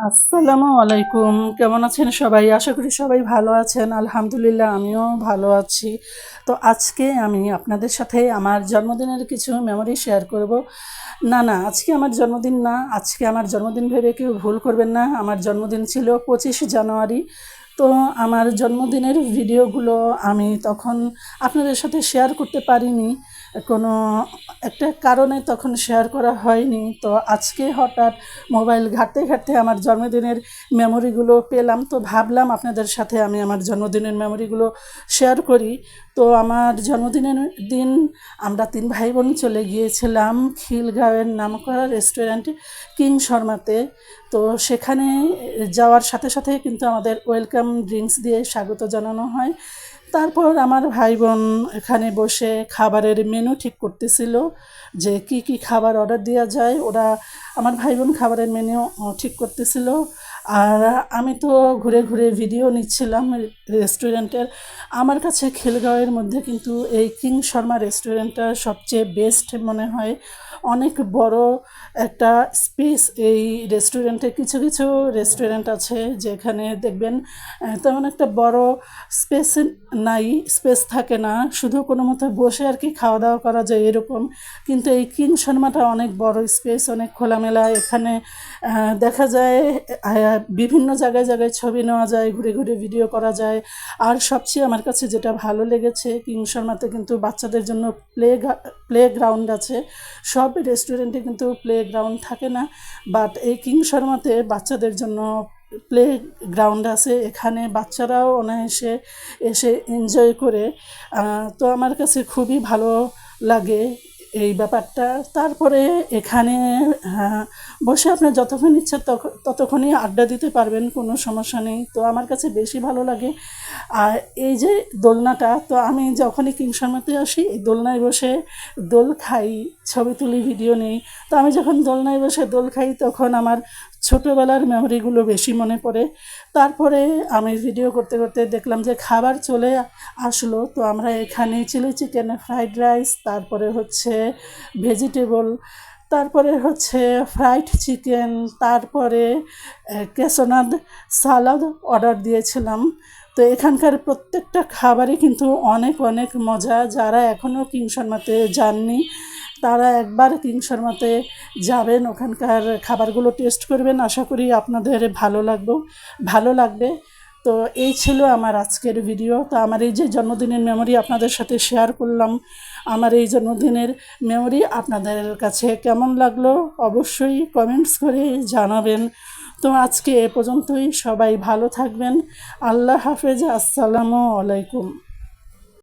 আসসালামু আলাইকুম। কেমন আছেন সবাই? আশা করি সবাই ভালো আছেন। আলহামদুলিল্লাহ, আমিও ভালো আছি। তো আজকে আমি আপনাদের সাথে আমার জন্মদিনের কিছু মেমরি শেয়ার করব। না না, আজকে আমার জন্মদিন না। আজকে আমার জন্মদিন ভেবে কেউ ভুল করবেন না। আমার জন্মদিন ছিল পঁচিশে জানুয়ারি। তো আমার জন্মদিনের ভিডিওগুলো আমি তখন আপনাদের সাথে শেয়ার করতে পারিনি। কোনো একটা কারণে তখন শেয়ার করা হয়নি। তো আজকে হঠাৎ মোবাইল ঘাঁটতে ঘাঁটতে আমার জন্মদিনের মেমোরিগুলো পেলাম। তো ভাবলাম আপনাদের সাথে আমি আমার জন্মদিনের মেমোরিগুলো শেয়ার করি। তো আমার জন্মদিনের দিন আমরা তিন ভাই বোন চলে গিয়েছিলাম খিলগাঁওয়ের নামকরা রেস্টুরেন্ট কিং শর্মাতে। তো সেখানে যাওয়ার সাথে সাথে কিন্তু আমাদের ওয়েলকাম ড্রিঙ্কস দিয়ে স্বাগত জানানো হয়। তারপর আমার ভাই বোন এখানে বসে খাবারের মেনু ঠিক করতেছিল যে কি কি খাবার অর্ডার দেওয়া যায়। ওরা, আমার ভাই বোন খাবারের মেনু ঠিক করতেছিল। আর আমি তো ঘুরে ঘুরে ভিডিও নিচ্ছিলাম রেস্টুরেন্টের আমার কাছে খিলগাঁওয়ের মধ্যে কিন্তু এই কিং শর্মা রেস্টুরেন্টটা সবচেয়ে বেস্ট মনে হয়। অনেক বড় একটা স্পেস এই রেস্টুরেন্টে কিছু কিছু রেস্টুরেন্ট আছে যেখানে দেখবেন তেমন একটা বড় স্পেস নাই স্পেস থাকে না। শুধু কোনো মতো বসে আর কি খাওয়া দাওয়া করা যায় এরকম। কিন্তু এই কিং শর্মাটা অনেক বড় স্পেস অনেক খোলামেলা। এখানে দেখা যায় বিভিন্ন জায়গায় জায়গায় ছবি নেওয়া যায়, ঘুরে ঘুরে ভিডিও করা যায়। আর সবচেয়ে আমার কাছে যেটা ভালো লেগেছে, কিং শর্মাতে কিন্তু বাচ্চাদের জন্য প্লে প্লে গ্রাউন্ড আছে। সব রেস্টুরেন্টে কিন্তু প্লে গ্রাউন্ড থাকে না বাট এই কিং শর্মাতে বাচ্চাদের জন্য প্লে গ্রাউন্ড আছে। এখানে বাচ্চারাও অনায়াসে এসে এনজয় করে। তো আমার কাছে খুবই ভালো লাগে। এই ব্যাপারটা। তারপরে এখানে আহ, বসে আপনার যতক্ষণ ইচ্ছা ততক্ষণই আড্ডা দিতে পারবেন কোনো সমস্যা নেই। তো আমার কাছে বেশি ভালো লাগে। আর এই যে দোলনাটা তো আমি যখনই কিংশর্মাতে আসি এই দোলনায় বসে দোল খাই। ছবি তুলি ভিডিও নেই। তো আমি যখন দোলনায় বসে দোল খাই, তখন আমার ছোটোবেলার মেমোরিগুলো বেশি মনে পড়ে। তারপরে আমি ভিডিও করতে করতে দেখলাম যে খাবার চলে আসলো। তো আমরা এখানে চিলি চিকেন ফ্রাইড রাইস তারপরে হচ্ছে ভেজিটেবল তারপরে হচ্ছে ফ্রাইড চিকেন তারপরে কেসোনাদ সালাদ অর্ডার দিয়েছিলাম। তো এখানকার প্রত্যেকটা খাবারই কিন্তু অনেক অনেক মজা। যারা এখনও কিং শর্মাতে যাননি তারা একবার কিং শর্মাতে যাবেন, ওখানকার খাবারগুলো টেস্ট করবেন। আশা করি আপনাদের ভালো লাগবে ভালো লাগবে। তো এই ছিল আমার আজকের ভিডিও তো আমার এই যে জন্মদিনের মেমোরি আপনাদের সাথে শেয়ার করলাম, আমার এই জন্মদিনের মেমোরি আপনাদের কাছে কেমন লাগল অবশ্যই কমেন্টস করে জানাবেন। তো আজকে এ পর্যন্তই, সবাই ভালো থাকবেন। আল্লাহ হাফেজ, আসসালামু আলাইকুম।